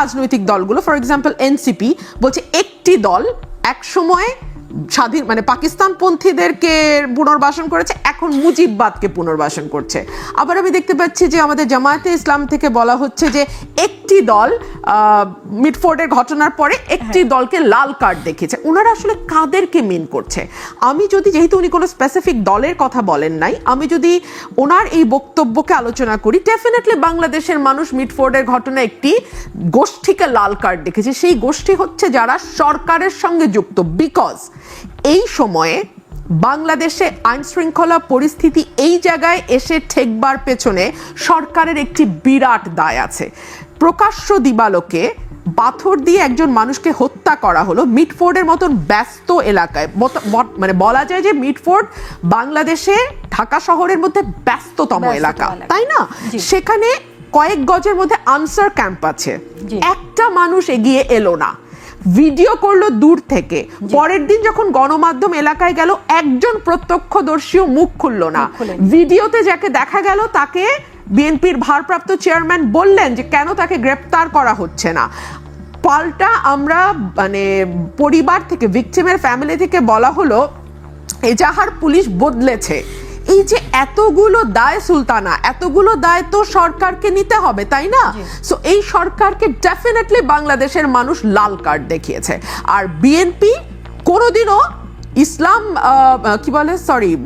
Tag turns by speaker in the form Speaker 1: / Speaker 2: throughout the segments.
Speaker 1: রাজনৈতিক দলগুলো for example NCP বলছে একটি দল এক সময় স্বাধীন মানে পাকিস্তান পন্থীদেরকে পুনর্বাসন করেছে এখন মুজিববাদকে পুনর্বাসন করছে। আবার আমি দেখতে পাচ্ছি যে আমাদের জামায়াতে ইসলাম থেকে বলা হচ্ছে যে একটি দল মিডফোর্ডের ঘটনার পরে একটি দলকে লাল কার্ড দেখেছে। ওনারা আসলে কাদেরকে মিন করছে? আমি যদি যেহেতু উনি কোনো স্পেসিফিক দলের কথা বলেন নাই আমি যদি ওনার এই বক্তব্যকে আলোচনা করি ডেফিনেটলি বাংলাদেশের মানুষ মিডফোর্ডের ঘটনা একটি গোষ্ঠীকে লাল কার্ড দেখেছে। সেই গোষ্ঠী হচ্ছে যারা সরকারের সঙ্গে যুক্ত বিকজ এই সময়ে বাংলাদেশে আইন শৃঙ্খলা পরিস্থিতি এই জায়গায় এসে ঠেকবার পেছনে সরকারের একটি বিরাট দায় আছে। প্রকাশ্য দিবালোকে পাথর দিয়ে একজন মানুষকে হত্যা করা হলো মিটফোর্ডের মতন ব্যস্ত এলাকায়। মানে বলা যায় যে মিটফোর্ড বাংলাদেশে ঢাকা শহরের মধ্যে ব্যস্ততম এলাকা। তাই না? সেখানে কয়েক গজের মধ্যে আনসার ক্যাম্প আছে। একটা মানুষ এগিয়ে এলো না। ভিডিও করল দূর থেকে। পরের দিন যখন গণমাধ্যম এলাকায় গেল একজন প্রত্যক্ষদর্শীও মুখ খুললো না। ভিডিওতে যাকে দেখা গেল তাকে বিএনপির ভারপ্রাপ্ত চেয়ারম্যান বললেন যে কেন তাকে গ্রেপ্তার করা হচ্ছে না? পাল্টা আমরা মানে পরিবার থেকে ভিকটিমের ফ্যামিলি থেকে বলা হলো এজাহার পুলিশ বদলেছে। এই যে এতগুলো দায় সুলতানা এতগুলো দায় তো সরকারকে নিতে হবে তাই না। সো এই সরকারকে ডেফিনেটলি বাংলাদেশের মানুষ লাল কার্ড দেখিয়েছে আর বিএনপি কোনোদিনও ইসলাম কি বলে সরি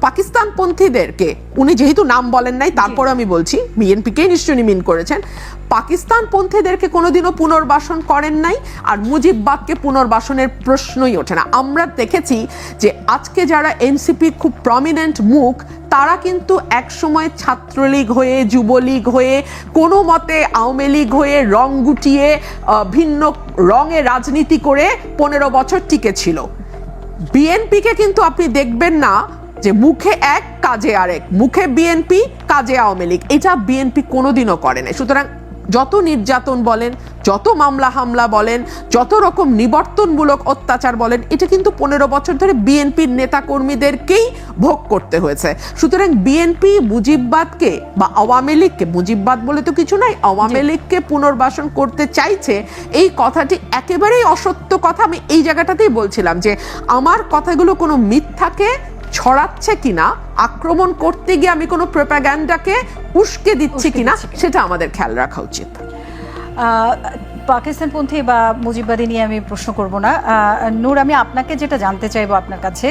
Speaker 1: পাকিস্তান পন্থীদেরকে উনি যেহেতু নাম বলেন নাই তারপর আমি বলছি বিএনপিকেই নিশ্চয়ই মিন করেছেন পাকিস্তান পন্থীদেরকে কোনোদিনও পুনর্বাসন করেন নাই আর মুজিববাদকে পুনর্বাসনের প্রশ্নই ওঠে না। আমরা দেখেছি যে আজকে যারা এনসিপি খুব প্রমিনেন্ট মুখ তারা কিন্তু একসময় ছাত্রলীগ হয়ে যুবলীগ হয়ে কোনো মতে আওয়ামী লীগ হয়ে রং গুটিয়ে ভিন্ন রঙে রাজনীতি করে পনেরো বছর টিকে ছিল। বিএনপিকে কিন্তু আপনি দেখবেন না যে মুখে এক, কাজে আরেক। মুখে বিএনপি, কাজে আওয়ামী লীগ। এটা বিএনপি কোনোদিনও করে না সুতরাং যত নির্যাতন বলেন যত মামলা হামলা বলেন যত রকম নিবর্তনমূলক অত্যাচার বলেন এটা কিন্তু পনেরো বছর ধরে বিএনপির নেতাকর্মীদেরকেই ভোগ করতে হয়েছে। সুতরাং বিএনপি মুজিববাদকে বা আওয়ামী লীগকে মুজিববাদ বলে তো কিছু নাই আওয়ামী লীগকে পুনর্বাসন করতে চাইছে এই কথাটি একেবারেই অসত্য কথা আমি এই জায়গাটাতেই বলছিলাম যে আমার কথাগুলো কোনো মিথ্যাকে ছড়াচ্ছে কিনা আক্রমণ করতে গিয়ে আমি কোনো প্রোপাগ্যান্ডাকে উস্কে দিচ্ছি কিনা। সেটা আমাদের খেয়াল রাখা উচিত।
Speaker 2: পাকিস্তানপন্থী বা মুজিববাদী নিয়ে আমি প্রশ্ন করব না। নূর, আমি আপনাকে যেটা জানতে চাইব আপনার কাছে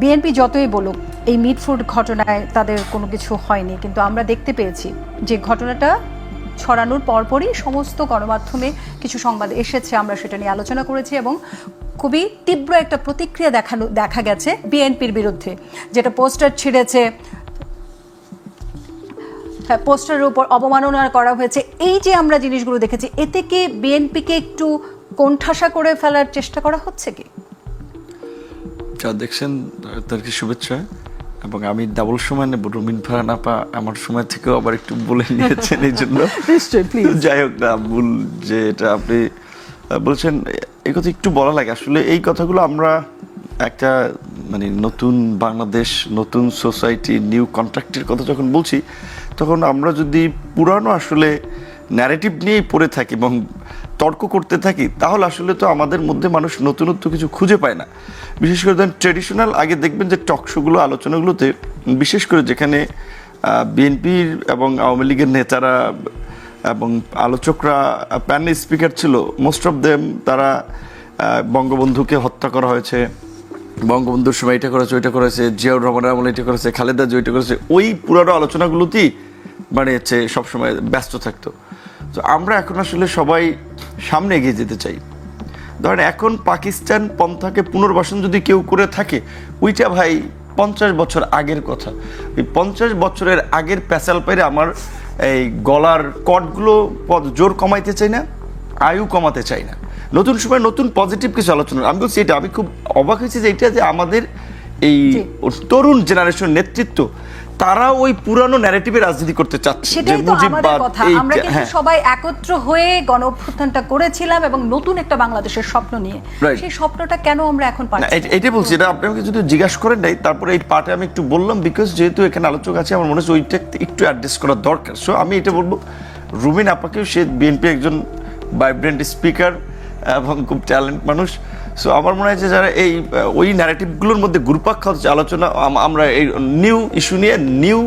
Speaker 2: বিএনপি যতই বলুক, এই মিটফুড ঘটনায় তাদের কোনো কিছু হয়নি, কিন্তু আমরা দেখতে পেয়েছি যে ঘটনাটা ছড়ানোর পরপরই সমস্ত গণমাধ্যমে কিছু সংবাদ এসেছে, আমরা সেটা নিয়ে আলোচনা করেছি এবং খুবই তীব্র একটা প্রতিক্রিয়া দেখানো দেখা গেছে বিএনপির বিরুদ্ধে, যেটা পোস্টার ছিঁড়েছে পোস্টারের উপর অবমাননা করা হয়েছে। এই যে আমরা জিনিসগুলো দেখেছি এতে কি বিএনপিকে একটু কোণঠাসা করে ফেলার চেষ্টা করা হচ্ছে কি?
Speaker 3: যা দেখছেন তাদেরকে শুভেচ্ছা? এবং আমি ডাবল সময় নেব রুমিন ফারহান আপা আমার সময় থেকেও আবার একটু বলে নিয়েছেন এই জন্য। যাই হোক না ভুল যে এটা আপনি বলছেন এই কথা একটু বলা লাগে। আসলে এই কথাগুলো আমরা একটা মানে নতুন বাংলাদেশ নতুন সোসাইটি নিউ কন্ট্রাক্টের কথা যখন বলছি তখন আমরা যদি পুরানো আসলে ন্যারেটিভ নিয়েই পড়ে থাকি এবং তর্ক করতে থাকি, তাহলে আসলে তো আমাদের মধ্যে মানুষ নতুনত্ব কিছু খুঁজে পায় না। বিশেষ করে ধরেন ট্রেডিশনাল আগে দেখবেন যে টকশোগুলো আলোচনাগুলোতে বিশেষ করে যেখানে বিএনপির এবং আওয়ামী লীগের নেতারা এবং আলোচকরা, প্যানেল স্পিকার ছিল মোস্ট অফ দেম তারা বঙ্গবন্ধুকে হত্যা করা হয়েছে। বঙ্গবন্ধুর সময় এটা করেছে, ওইটা করেছে, জিয়াউর রহমানের আমলে এটা করেছে, খালেদা যে ওইটা করেছে, ওই পুরানো আলোচনাগুলোতেই মানে হচ্ছে সবসময় ব্যস্ত থাকতো। তো আমরা এখন আসলে সবাই সামনে এগিয়ে যেতে চাই। ধরেন এখন পাকিস্তান পন্থাকে পুনর্বাসন যদি কেউ করে থাকে, ওইটা ভাই পঞ্চাশ বছর আগের কথা। ওই পঞ্চাশ বছরের আগের প্যাসাল পেরে আমার এই গলার কটগুলো পদ- জোর কমাইতে চাই না, আয়ু কমাতে চাই না। নতুন সময় নতুন পজিটিভ কিছু আলোচনা। আমি বলছি এটা আমি খুব অবাক হয়েছি যে এটা যে আমাদের এই তরুণ জেনারেশন নেতৃত্ব তারা ওই পুরানো ন্যারেটিভে রাজনীতি করতে চাচ্ছে।
Speaker 2: সেটাই তো আমাদের কথা। আমরা কিন্তু
Speaker 3: হ্যাঁ।
Speaker 2: সবাই একত্র হয়ে গণ অভ্যুত্থানটা করেছিলাম এবং নতুন একটা বাংলাদেশের স্বপ্ন নিয়ে। সেই স্বপ্নটা কেন আমরা এখন পাচ্ছি
Speaker 3: এটা- বলছি এটা আপনি আমাকে যদি জিজ্ঞাসা করেন নাই তারপরে এই পার্টে আমি একটু বললাম বিকজ যেহেতু এখানে আলোচক আছে আমার মনে হচ্ছে ওইটা একটু অ্যাড্রেস করা দরকার। সো আমি এটা বলব রুমিন আপাকেও সে বিএনপি একজন ভাইব্রেন্ট স্পিকার এবং খুব ট্যালেন্ট মানুষ। সো আমার মনে হয় যারা এই ওই ন্যারেটিভগুলোর মধ্যে গুরুপাক্ষ হচ্ছে আলোচনা আমরা এই নিউ ইস্যু নিয়ে নিউ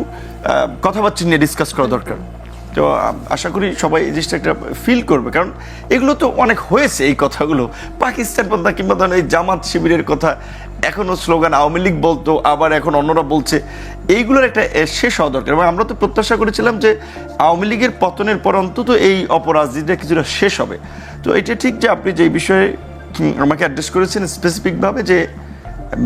Speaker 3: কথাবার্তা নিয়ে ডিসকাস করা দরকার। তো আশা করি সবাই এই জিনিসটা একটা ফিল করবে। কারণ এগুলো তো অনেক হয়েছে এই কথাগুলো। পাকিস্তান পন্থা কিংবা ধরেন এই জামাত শিবিরের কথা এখনও স্লোগান আওয়ামী লীগ বলতো, আবার এখন অন্যরা বলছে। এইগুলোর একটা শেষ হওয়া দরকার। এবং আমরা তো প্রত্যাশা করেছিলাম যে আওয়ামী লীগের পতনের পর অন্তত এই অপরাজনীতিটা কিছুটা শেষ হবে। তো এটা ঠিক যে আপনি যে বিষয়ে আমাকে অ্যাড্রেস করেছেন স্পেসিফিকভাবে যে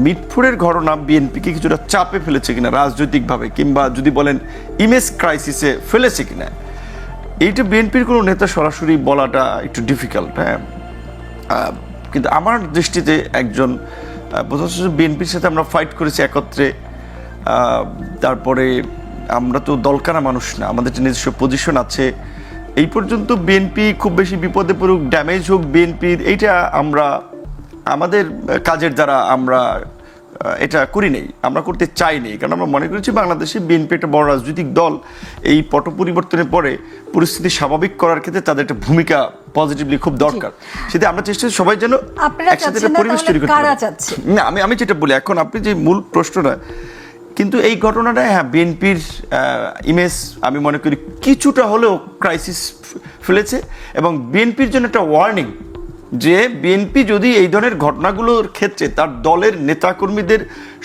Speaker 3: মিটফুরের ঘটনা বিএনপিকে কিছুটা চাপে ফেলেছে কিনা, রাজনৈতিকভাবে, কিংবা যদি বলেন ইমেজ ক্রাইসিসে ফেলেছে কিনা, এইটা বিএনপির কোনো নেতা সরাসরি বলাটা একটু ডিফিকাল্ট হ্যাঁ। কিন্তু আমার দৃষ্টিতে একজন বিএনপির সাথে আমরা ফাইট করেছি একত্রে। তারপরে আমরা তো দলকানা মানুষ না, আমাদের যে নিজস্ব পজিশন আছে, এই পর্যন্ত বিএনপি খুব বেশি বিপদে পড়ুক ড্যামেজ হোক বিএনপির, এইটা আমরা, আমাদের কাজের দ্বারা আমরা এটা করি নেই। আমরা করতে চাই নেই কারণ আমরা মনে করেছি বাংলাদেশে বিএনপি একটা বড় রাজনৈতিক দল। এই পট পরিবর্তনের পরে পরিস্থিতি স্বাভাবিক করার ক্ষেত্রে তাদের একটা ভূমিকা পজিটিভলি খুব দরকার। সেটা আমরা চেষ্টা করি সবাই যেন একসাথে একটা পরিবেশ তৈরি করতে? না আমি আমি যেটা বলি এখন আপনি যে মূল প্রশ্নটা কিন্তু এই ঘটনাটা হ্যাঁ বিএনপির ইমেজ আমি মনে করি কিছুটা হলেও ক্রাইসিস ফেলেছে এবং বিএনপির জন্য একটা ওয়ার্নিং যে বিএনপি যদি এই ধরনের ঘটনাগুলোর ক্ষেত্রে তার দলের নেতাকর্মীদের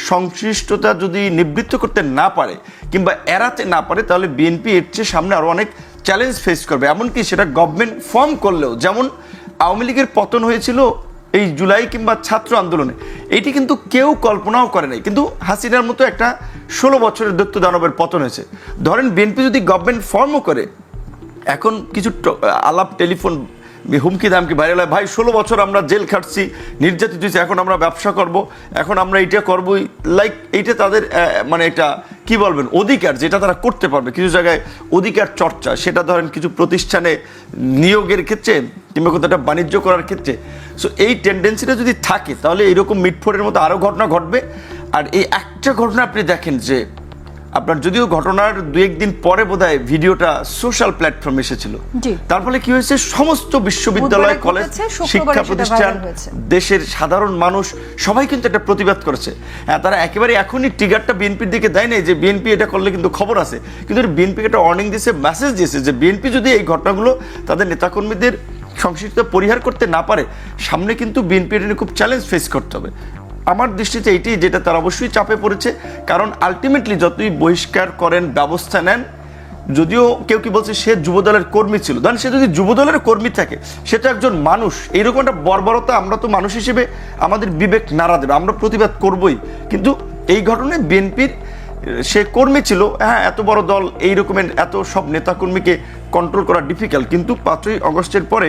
Speaker 3: সংশ্লিষ্টতা যদি নিবৃত্ত করতে না পারে কিংবা এড়াতে না পারে, তাহলে বিএনপি এর চেয়ে সামনে আরও অনেক চ্যালেঞ্জ ফেস করবে। এমনকি সেটা গভর্নমেন্ট ফর্ম করলেও, যেমন আওয়ামী লীগের পতন হয়েছিল এই জুলাই কিংবা ছাত্র আন্দোলনে, এটি কিন্তু কেউ কল্পনাও করে নাই। কিন্তু হাসিনার মতো একটা ষোলো বছরের দত্ত দানবের পতন হয়েছে। ধরেন বিএনপি যদি গভর্নমেন্ট ফর্মও করে, এখন কিছু আলাপ টেলিফোন হুমকি দামকি ভাইরাল হয় ভাই, ষোলো বছর আমরা জেল খাটছি, নির্যাতিত হয়েছি, এখন আমরা ব্যবসা করব, এখন আমরা এইটা করবই। লাইক এইটা তাদের মানে একটা কি বলবেন, অধিকার যেটা তারা করতে পারবে। কিছু জায়গায় অধিকার চর্চা, সেটা ধরেন কিছু প্রতিষ্ঠানে নিয়োগের ক্ষেত্রে কিংবা কোথাও একটা বাণিজ্য করার ক্ষেত্রে। সো এই টেন্ডেন্সিটা যদি থাকে, তাহলে এইরকম মিটফোর্ডের মতো আরও ঘটনা ঘটবে। আর এই একটা ঘটনা আপনি দেখেন যে আপনার যদিও ঘটনার দু একদিন পরে বোধহয় ভিডিওটা সোশ্যাল প্ল্যাটফর্মে এসেছিল। তার ফলে কি হয়েছে? সমস্ত বিশ্ববিদ্যালয় কলেজ শিক্ষা প্রতিষ্ঠান দেশের সাধারণ মানুষ সবাই কিন্তু একটা প্রতিবাদ করেছে। হ্যাঁ তারা একেবারে এখনই ট্রিগারটা বিএনপির দিকে দেয় নাই যে বিএনপি এটা করলে কিন্তু খবর আছে। কিন্তু বিএনপি একটা ওয়ার্নিং দিয়েছে মেসেজ দিয়েছে যে বিএনপি যদি এই ঘটনাগুলো তাদের নেতাকর্মীদের সংশ্লিষ্ট পরিহার করতে না পারে সামনে কিন্তু বিএনপি এটা খুব চ্যালেঞ্জ ফেস করতে হবে। আমার দৃষ্টিতে এইটি যেটা তারা অবশ্যই চাপে পড়েছে, কারণ আলটিমেটলি যতই বহিষ্কার করেন, ব্যবস্থা নেন, যদিও কেউ কি বলছে সে যুবদলের কর্মী ছিল, ধরেন সে যদি যুবদলের কর্মী থাকে, সে তো একজন মানুষ, এইরকম একটা বর্বরতা আমরা তো মানুষ হিসেবে আমাদের বিবেক নাড়া দেবে, আমরা প্রতিবাদ করবই, কিন্তু এই ঘটনায় বিএনপির, সে কর্মী ছিল হ্যাঁ এত বড় দল এই রকমের এত সব নেতাকর্মীকে কন্ট্রোল করা ডিফিকাল্ট কিন্তু পাঁচই অগস্টের পরে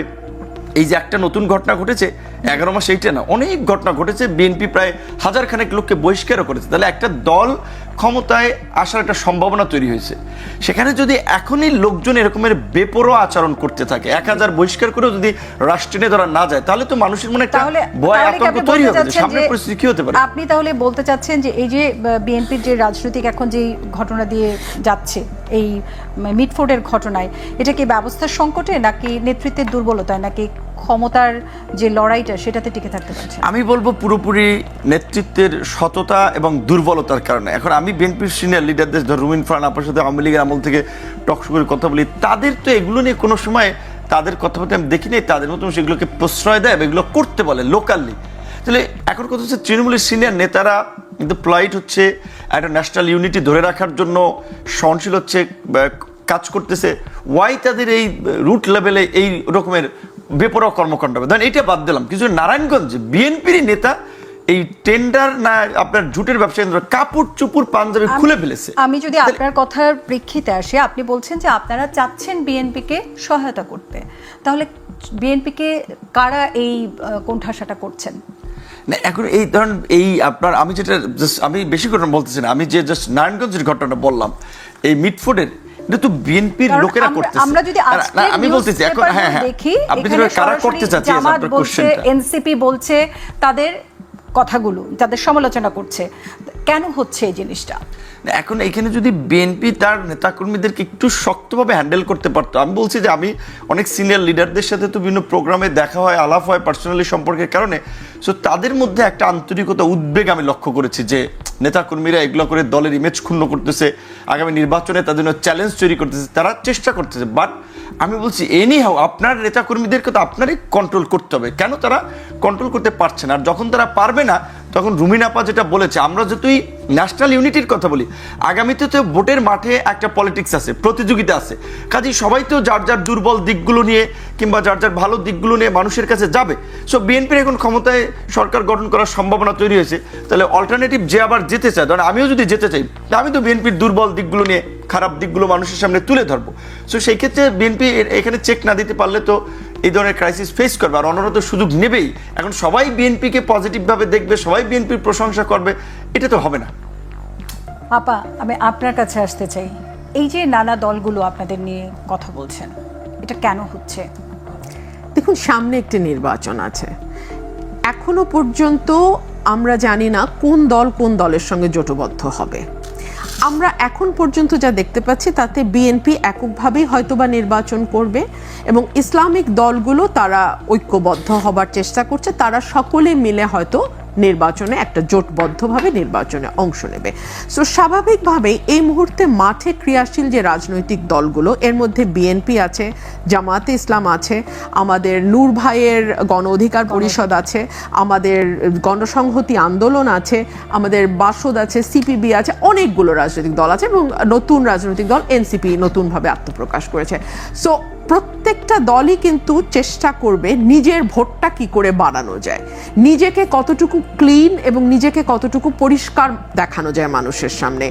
Speaker 3: এই যে একটা নতুন ঘটনা ঘটেছে এগারো মাস এইটা না অনেক ঘটনা ঘটেছে বিএনপি প্রায় হাজার খানেক লোককে বহিষ্কারও করেছে। তাহলে একটা দল ক্ষমতায় আসার একটা সম্ভাবনা তৈরি হয়েছে। সেখানে যদি এখনই লোকজন এরকমের বেপরোয়া আচরণ করতে থাকে এক হাজার বহিষ্কার করেও যদি রাষ্ট্রে ধরা না যায় তাহলে তো মানুষের মনে একটা ভয় আতঙ্ক তৈরি হবে সামনে পরিস্থিতি কি হতে পারে?
Speaker 2: আপনি তাহলে বলতে চাচ্ছেন যে এই যে বিএনপির যে রাজনৈতিক এখন যে ঘটনা দিয়ে যাচ্ছে এই মিটফোর্ডের ঘটনায় এটা কি ব্যবস্থার সংকটে নাকি নেতৃত্বের দুর্বলতায় নাকি ক্ষমতার যে লড়াইটা সেটাতে টিকে থাকতে পারছে
Speaker 3: আমি বলব পুরোপুরি নেতৃত্বের সততা এবং দুর্বলতার কারণে। এখন আমি বিএনপির সিনিয়র লিডারদের ধর রুমিন ফারান, আপনার সাথে আওয়ামী লীগের আমল থেকে টকশো করে কথা বলি, তাদের তো এগুলো নিয়ে কোনো সময় তাদের কথাবার্তা আমি দেখি নাই তাদের মতন সেগুলোকে প্রশ্রয় দেয় এগুলো করতে বলে লোকালি তাহলে এখন কথা হচ্ছে তৃণমূলের সিনিয়র নেতারা কিন্তু প্লাইট হচ্ছে, একটা ন্যাশনাল ইউনিটি ধরে রাখার জন্য সহনশীল হচ্ছে কাজ করতেছে। ওয়াই তাদের এই রুট লেভেলে এই রকমের বেপরোয়া কর্মকাণ্ড হবে। ধরেন এইটা বাদ দিলাম। কিছু নারায়ণগঞ্জ বিএনপির নেতা এই টেন্ডার না আপনার জুটের ব্যবসা কেন্দ্র কাপড় চুপুর পাঞ্জাবি খুলে ফেলেছে।
Speaker 2: আমি যদি আপনার কথার প্রেক্ষিতে আসি আপনি বলছেন যে আপনারা চাচ্ছেন বিএনপিকে সহায়তা করতে। তাহলে বিএনপিকে কারা এই কোণঠাসাটা করছেন?
Speaker 3: না এখন এই ধরেন এই আপনার আমি যেটা জাস্ট আমি বেশি করে বলতেছি না। আমি যে জাস্ট নারায়ণগঞ্জের ঘটনাটা বললাম এই মিটফোর্ডের এটা তো বিএনপির লোকেরা
Speaker 2: আমরা-
Speaker 3: করতেছে।
Speaker 2: আমরা যদি
Speaker 3: আমি বলতেছি এখন হ্যাঁ হ্যাঁ
Speaker 2: দেখি
Speaker 3: আপনি কারা করতে চাচ্ছেন
Speaker 2: জামাত বলছে এনসিপি বলছে তাদের কথাগুলো তাদের সমালোচনা করছে। কেন হচ্ছে এই জিনিসটা?
Speaker 3: এখন এখানে যদি বিএনপি তার নেতাকর্মীদেরকে একটু শক্তভাবে হ্যান্ডেল করতে পারতো, আমি বলছি যে আমি অনেক সিনিয়র লিডারদের সাথে তো বিভিন্ন প্রোগ্রামে দেখা হয়, আলাপ হয় পার্সোনালি সম্পর্কের কারণে। সো তাদের মধ্যে একটা আন্তরিকতা, উদ্বেগ আমি লক্ষ্য করেছি যে নেতাকর্মীরা এগুলো করে দলের ইমেজ ক্ষুণ্ণ করতেছে, আগামী নির্বাচনে তাদের জন্য চ্যালেঞ্জ তৈরি করতেছে, তারা চেষ্টা করতেছে। বাট আমি বলছি এনি হাও আপনার নেতাকর্মীদেরকে তো আপনারই কন্ট্রোল করতে হবে। কেন তারা কন্ট্রোল করতে পারছে না? আর যখন তারা পারবে না তখন রুমিনাপা যেটা বলেছে, আমরা যতই ন্যাশনাল ইউনিটির কথা বলি, আগামীতে তো ভোটের মাঠে একটা পলিটিক্স আছে, প্রতিযোগিতা আছে। কাজেই সবাই তো যার যার দুর্বল দিকগুলো নিয়ে কিংবা যার যার ভালো দিকগুলো নিয়ে মানুষের কাছে যাবে। সো বিএনপির এখন ক্ষমতায় সরকার গঠন করার সম্ভাবনা তৈরি হয়েছে। তাহলে অল্টারনেটিভ যে আবার যেতে চায়, ধরেন আমিও যদি যেতে চাই আমি তো বিএনপির দুর্বল দিকগুলো নিয়ে, খারাপ দিকগুলো মানুষের সামনে তুলে ধরবো। সো সেই ক্ষেত্রে বিএনপি এখানে চেক না দিতে পারলে তো এই ধরনের ক্রাইসিস ফেস করবে আর অন্যরা তো সুযোগ নেবেই। এখন সবাই বিএনপিকে পজিটিভভাবে দেখবে সবাই বিএনপির প্রশংসা করবে এটা তো হবে না।
Speaker 2: আপা আমি আপনার কাছে আসতে চাই। এই যে নানা দলগুলো আপনাদের নিয়ে কথা বলছেন এটা কেন হচ্ছে?
Speaker 1: দেখুন সামনে একটি নির্বাচন আছে। এখনও পর্যন্ত আমরা জানি না কোন দল কোন দলের সঙ্গে জোটবদ্ধ হবে। আমরা এখন পর্যন্ত যা দেখতে পাচ্ছি, তাতে বিএনপি এককভাবেই হয়তোবা নির্বাচন করবে এবং ইসলামিক দলগুলো তারা ঐক্যবদ্ধ হবার চেষ্টা করছে। তারা সকলে মিলে হয়তো নির্বাচনে একটা জোটবদ্ধভাবে নির্বাচনে অংশ নেবে। সো স্বাভাবিকভাবেই এই মুহূর্তে মাঠে ক্রিয়াশীল যে রাজনৈতিক দলগুলো এর মধ্যে বিএনপি আছে জামাতে ইসলাম আছে আমাদের নূর ভাইয়ের গণ অধিকার পরিষদ আছে আমাদের গণসংহতি আন্দোলন আছে আমাদের বাসদ আছে সিপিবি আছে অনেকগুলো রাজনৈতিক দল আছে এবং নতুন রাজনৈতিক দল এনসিপি নতুনভাবে আত্মপ্রকাশ করেছে। সো প্রত্যেকটা দলই কিন্তু চেষ্টা করবে নিজের ভোটটা কি করে বাড়ানো যায়। নিজেকে কতটুকু ক্লিন এবং নিজেকে কতটুকু পরিষ্কার দেখানো যায় মানুষের সামনে।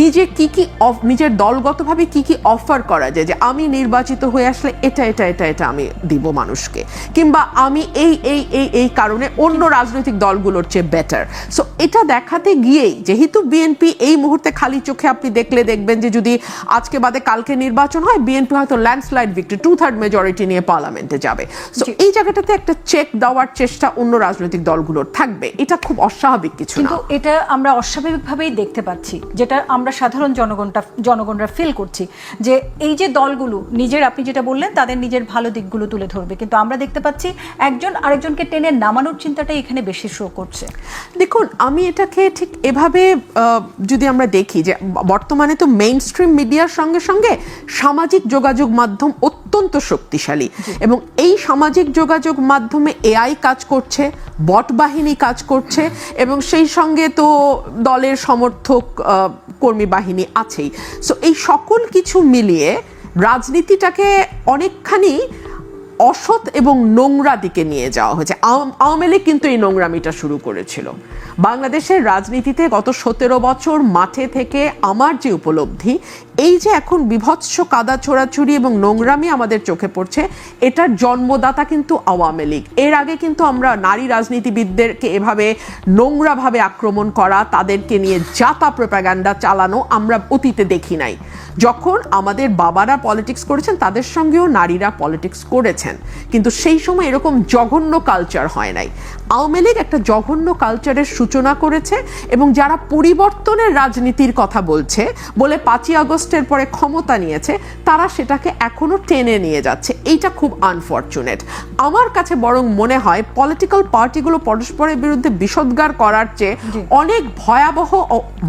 Speaker 1: নিজে কি কি নিজের দলগতভাবে কি কি অফার করা যায় যে আমি নির্বাচিত হয়ে আসলে এটা এটা এটা এটা আমি দিব মানুষকে। কিংবা আমি এই এই এই এই কারণে অন্য রাজনৈতিক দলগুলোর চেয়ে বেটার সো এটা দেখাতে গিয়েই যেহেতু বিএনপি এই মুহূর্তে খালি চোখে আপনি দেখলে দেখবেন যে যদি আজকে বাদে কালকে নির্বাচন হয় বিএনপি হয়তো landslide victory two third majority নিয়ে পার্লামেন্টে যাবে। সো এই জায়গাটাতে একটা চেক দেওয়ার চেষ্টা অন্য রাজনৈতিক দলগুলোর থাকবে। এটা খুব অস্বাভাবিক কিছু না।
Speaker 2: কিন্তু এটা আমরা অস্বাভাবিকভাবেই দেখতে পাচ্ছি যেটা আমরা সাধারণ জনগণটা জনগণরা ফিল করছি যে এই যে দলগুলো নিজের আপনি যেটা বললেন তাদের নিজের ভালো দিকগুলো তুলে ধরবে। কিন্তু আমরা দেখতে পাচ্ছি একজন আরেকজনকে টেনে নামানোর চিন্তাটাই এখানে বেশি শো করছে।
Speaker 1: দেখুন আমি এটাকে ঠিক এভাবে যদি আমরা দেখি যে বর্তমানে তো মেইন স্ট্রিম মিডিয়ার সঙ্গে সঙ্গে সামাজিক যোগাযোগ মাধ্যম অত্যন্ত শক্তিশালী এবং এই সামাজিক যোগাযোগ মাধ্যমে এআই কাজ করছে বট বাহিনী কাজ করছে এবং সেই সঙ্গে তো দলের সমর্থক কর্মী বাহিনী আছেই। সো এই সকল কিছু মিলিয়ে রাজনীতিটাকে অনেকখানি অসৎ এবং নোংরা দিকে নিয়ে যাওয়া হয়েছে। আওয়াম- লীগ কিন্তু এই নোংরামিটা শুরু করেছিল। বাংলাদেশের রাজনীতিতে গত সতেরো বছর মাঠে থেকে আমার যে উপলব্ধি, এই যে এখন বিভৎস কাদা ছোড়াছুড়ি এবং নোংরামি আমাদের চোখে পড়ছে, এটার জন্মদাতা কিন্তু আওয়ামী লীগ। এর আগে কিন্তু আমরা নারী রাজনীতিবিদদেরকে এভাবে নোংরাভাবে আক্রমণ করা, তাদেরকে নিয়ে জাতা প্রোপাগান্ডা চালানো আমরা অতীতে দেখি নাই। যখন আমাদের বাবারা পলিটিক্স করেছেন, তাদের সঙ্গেও নারীরা পলিটিক্স করেছেন। কিন্তু সেই সময় এরকম জঘন্য কালচার হয় নাই। আওয়ামী লীগ একটা জঘন্য কালচারের সূচনা করেছে এবং যারা পরিবর্তনের রাজনীতির কথা বলছে বলে পাঁচই আগস্টের পরে ক্ষমতা নিয়েছে তারা সেটাকে এখনও টেনে নিয়ে যাচ্ছে। এইটা খুব আনফর্চুনেট আমার কাছে বরং মনে হয় পলিটিক্যাল পার্টিগুলো পরস্পরের বিরুদ্ধে বিষোদ্গার করার চেয়ে অনেক ভয়াবহ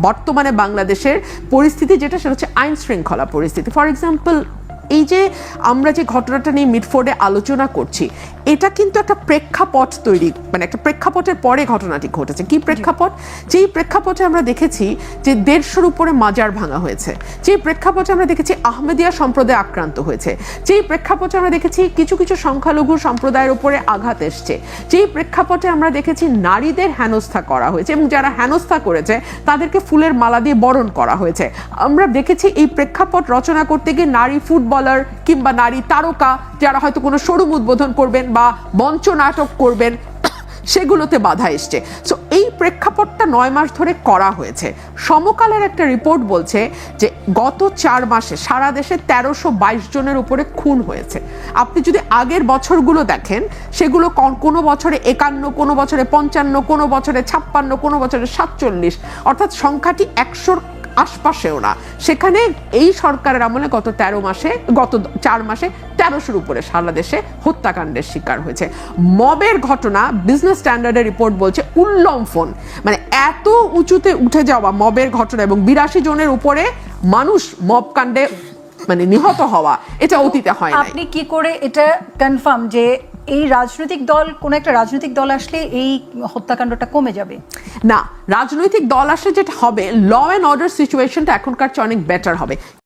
Speaker 1: বর্তমানে বাংলাদেশের পরিস্থিতি যেটা সেটা হচ্ছে আইন শৃঙ্খলা পরিস্থিতি। ফর এক্সাম্পল এই যে আমরা যে ঘটনাটা নিয়ে মিডফোর্ডে আলোচনা করছি, এটা কিন্তু একটা প্রেক্ষাপট তৈরি মানে একটা প্রেক্ষাপটের পরে ঘটনাটি ঘটেছে। কি প্রেক্ষাপট? যেই প্রেক্ষাপটে আমরা দেখেছি যে দেড়শোর উপরে মাজার ভাঙা হয়েছে, যেই প্রেক্ষাপটে আমরা দেখেছি আহমেদিয়া সম্প্রদায় আক্রান্ত হয়েছে, যেই প্রেক্ষাপটে আমরা দেখেছি কিছু কিছু সংখ্যালঘু সম্প্রদায়ের উপরে আঘাত এসছে, যেই প্রেক্ষাপটে আমরা দেখেছি নারীদের হেনস্থা করা হয়েছে এবং যারা হেনস্থা করেছে, তাদেরকে ফুলের মালা দিয়ে বরণ করা হয়েছে। আমরা দেখেছি এই প্রেক্ষাপট রচনা করতে গিয়ে নারী ফুটবলার কিংবা নারী তারকা যারা হয়তো কোনো শোরুম উদ্বোধন করবেন বা মঞ্চ নাটক করবেন, সেগুলোতে বাধা এসছে। সো এই প্রেক্ষাপটটা নয় মাস ধরে করা হয়েছে। সমকালের একটা রিপোর্ট বলছে যে গত চার মাসে সারা দেশে তেরোশো বাইশ জনের উপরে খুন হয়েছে। আপনি যদি আগের বছরগুলো দেখেন, সেগুলো কোনো বছরে একান্ন, কোনো বছরে পঞ্চান্ন, কোনো বছরে ছাপ্পান্ন, কোনো বছরে সাতচল্লিশ, অর্থাৎ সংখ্যাটি একশোর আশপাশেও না। সেখানে এই সরকারের আমলে গত তেরো মাসে, গত চার মাসে তেরোশোর উপরে সারা দেশে হত্যাকাণ্ডের শিকার হয়েছে। মবের ঘটনা বিজনেস স্ট্যান্ডার্ডের রিপোর্ট বলছে উল্লম্ফন মানে এত উঁচুতে উঠে যাওয়া মবের ঘটনা এবং বিরাশি জনের উপরে মানুষ মব কাণ্ডে মানে নিহত হওয়া, এটা অতীতে হয়
Speaker 2: আপনি কি করে এটা কনফার্ম যে এই রাজনৈতিক দল, কোন একটা রাজনৈতিক দল আসলে এই হত্যাকাণ্ডটা কমে যাবে?
Speaker 1: না, রাজনৈতিক দল আসলে যেটা হবে ল অ্যান্ড অর্ডার সিচুয়েশনটা এখনকার চেয়ে অনেক বেটার হবে।